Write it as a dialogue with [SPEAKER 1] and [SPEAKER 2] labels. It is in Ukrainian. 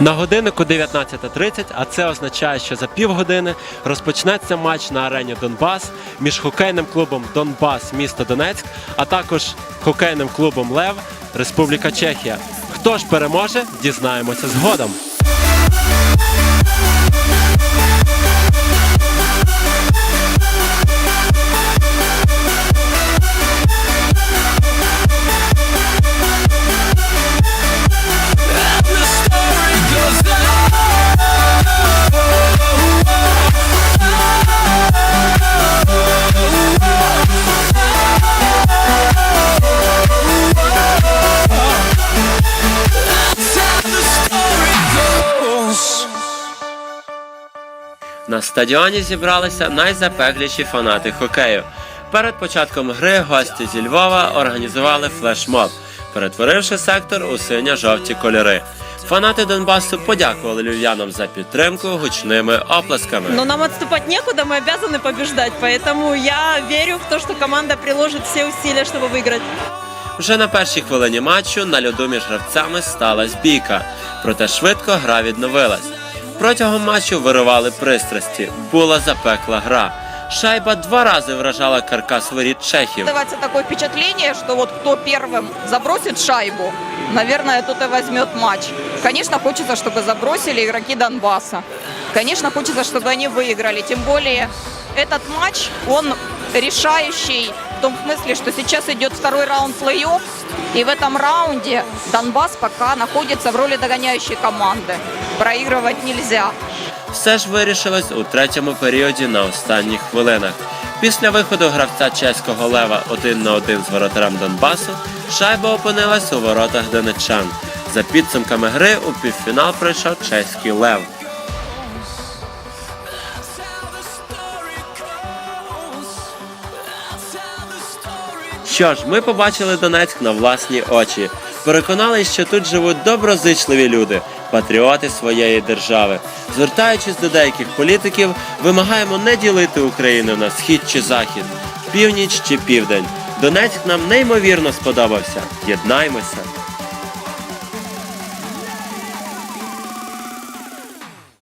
[SPEAKER 1] На годиннику 19.30, а це означає, що за півгодини розпочнеться матч на арені Донбас між хокейним клубом Донбас місто Донецьк, а також хокейним клубом Лев Республіка Чехія. Хто ж переможе, дізнаємося згодом. На стадіоні зібралися найзапекліші фанати хокею. Перед початком гри гості зі Львова організували флешмоб, перетворивши сектор у синьо-жовті кольори. Фанати Донбасу подякували львів'янам за підтримку гучними оплесками.
[SPEAKER 2] Но нам отступать некуда, мы обязаны побеждать. Поэтому я верю в то, что команда приложит все усилия, чтобы выиграть.
[SPEAKER 1] Вже на першій хвилині матчу на льоду між гравцями сталася бійка, проте швидко гра відновилась. Протягом матчу виривали пристрасті, була запекла гра. Шайба два рази вражала каркас воріт чехів.
[SPEAKER 3] Складывается такое впечатление, что вот кто первым забросит шайбу, наверное, тот и возьмет матч. Конечно, хочется, чтобы забросили игроки Донбасса. Конечно, хочется, чтобы они выиграли. Тем более, этот матч, он решающий в том смысле, что сейчас идет второй раунд плей-офф, и в этом раунде Донбасс пока находится в роли догоняющей команды. Проигрывать нельзя.
[SPEAKER 1] Все ж вирішилось у третьому періоді на останніх хвилинах. Після виходу гравця чеського лева один на один з воротарем Донбасу шайба опинилась у воротах донеччан. За підсумками гри у півфінал пройшов чеський лев. Що ж, ми побачили Донецьк на власні очі. Переконалися, що тут живуть доброзичливі люди, патріоти своєї держави. Звертаючись до деяких політиків, вимагаємо не ділити Україну на схід чи захід, північ чи південь. Донецьк нам неймовірно сподобався. Єднаймося.